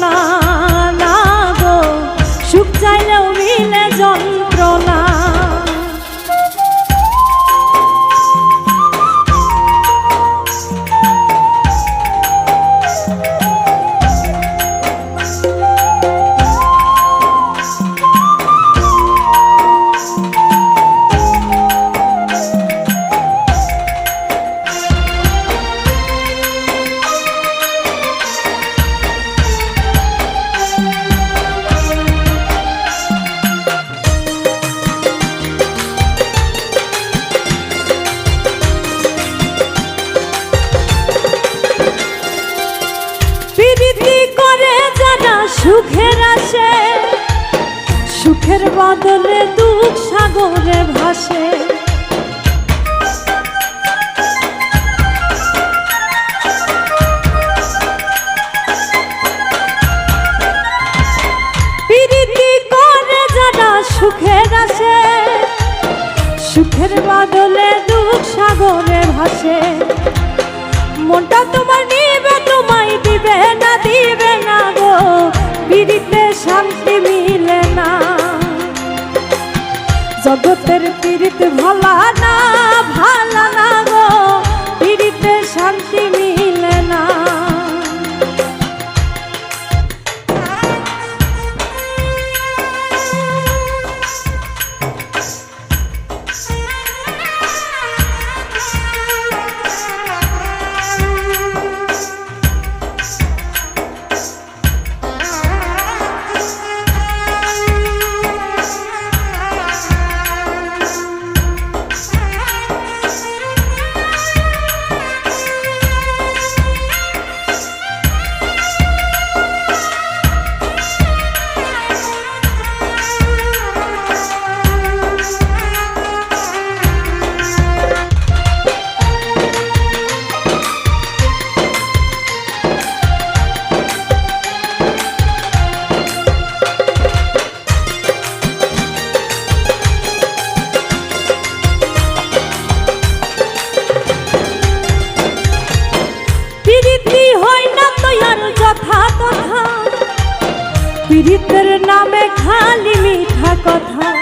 না প্রীতি করে যারা সুখের আসে, সুখের বদলে দুঃখ সাগরে ভাসে। সুখের আসে, সুখের বদলে দুঃখ সাগরে ভাসে। মনটা তোমার পীড়িত পীড়িতের নামে খালি মিঠা কথা।